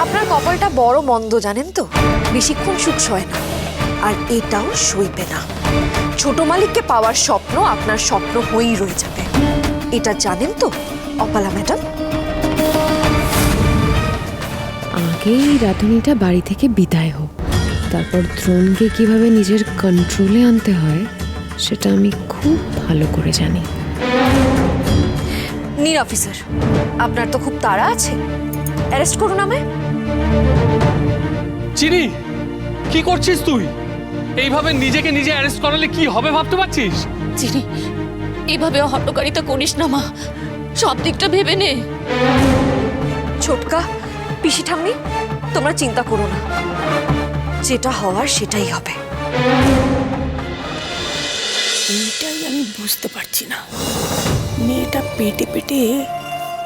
আপনার কপালটা বড় মন্দ জানেন তো? বেশিক্ষণ সুখ সয় না। আর এটাও সইবে না। ছোট মালিককে পাওয়ার স্বপ্ন আপনার স্বপ্ন হয়েই রয়ে যাবে। এটা জানেন তো অপালা ম্যাডাম? আগেই রাধুনিটা বাড়ি থেকে বিদায় হোক। তারপর দ্রোণকে কীভাবে নিজের কন্ট্রোলে আনতে হয় সেটা আমি খুব ভালো করে জানি। নীর অফিসার আপনার তো খুব তাড়া আছে। অ্যারেস্ট করুন আমায়। চিনি কি করছিস তুই? এইভাবে নিজেকে নিজে অ্যারেস্ট করালে কি হবে ভাবতে পারছিস? চিনি এভাবে হটকারিতা করিস না মা। সব দিকটা ভেবে নে। ছোটকা পিসি ঠাম্মি তোমরা চিন্তা করো না। যেটা হওয়ার সেটাই হবে। এইটাই আমি বুঝতে পারছি না। মেয়েটা পেটে পেটে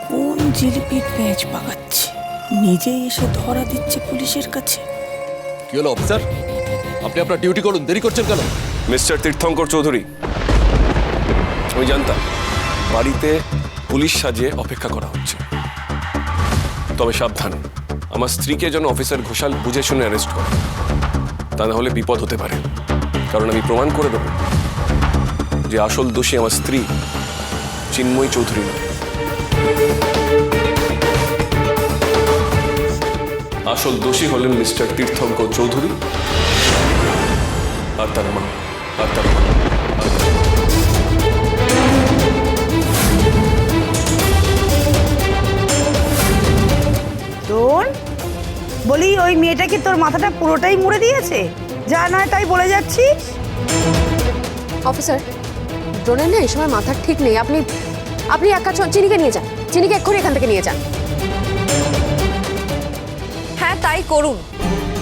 কোন জিলিপির প্যাঁচ পাকাচ্ছে? নিজেই এসে ধরা দিচ্ছে পুলিশের কাছে। কি হলো অফিসার আপনি আপনার ডিউটি করুন দেরি করছেন কেন? মিস্টার তীর্থঙ্কর চৌধুরী আমি জানতাম বাড়িতে পুলিশ সাজিয়ে অপেক্ষা করা হচ্ছে। তবে সাবধান আমার স্ত্রীকে যেন অফিসার ঘোষাল বুঝে শুনে অ্যারেস্ট করে। তা না হলে বিপদ হতে পারে। কারণ আমি প্রমাণ করে দেব যে আসল দোষী আমার স্ত্রী চিন্ময়ী চৌধুরী নয়। আসল দোষী হলেন মিস্টার তীর্থঙ্কর চৌধুরী আর তার মা আর তার মা তার বলি ওই মেয়েটা কি তোর মাথাটা পুরোটাই মুড়ে দিয়েছে? যা নয় তাই বলে যাচ্ছিস? অফিসার ড্রোনের না এই সময় মাথার ঠিক নেই। আপনি আপনি এক কাজ চিনিকে নিয়ে যান। চিনিকে এক্ষুনি এখান থেকে নিয়ে যান। তাই করুন।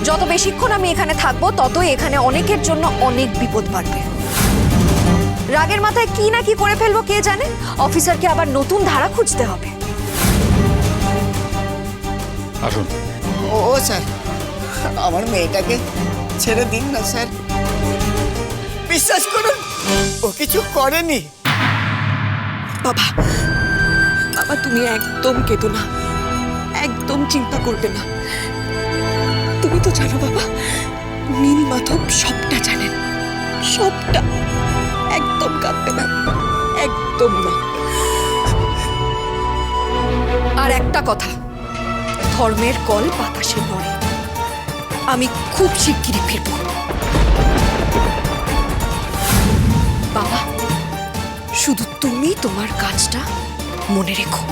যত বেশিক্ষণ আমি এখানে থাকব ততই এখানে অনেকের জন্য অনেক বিপদ বাড়বে। রাগের মাথায় কি না কি করে ফেলব কে জানে? অফিসারকে আবার নতুন ধারা খুঁজতে হবে। আসুন। ও স্যার। আমার মেয়েটাকে ছেড়ে দিন না স্যার। বিশ্বাস করুন ও কিছু করেনি। বাবা বাবা তুমি একদম কেঁদো না। একদম চিন্তা করবে না। তুমি তো জানো বাবা, নীল মাধব সবটা জানেন সবটা। একদম কাঁদবে না, একদম না। আর একটা কথা, ধর্মের কল বাতাসে নড়ে আমি খুব শিগগিরই ফিরব। বাবা, শুধু তুমি তোমার কাজটা মনে রেখো।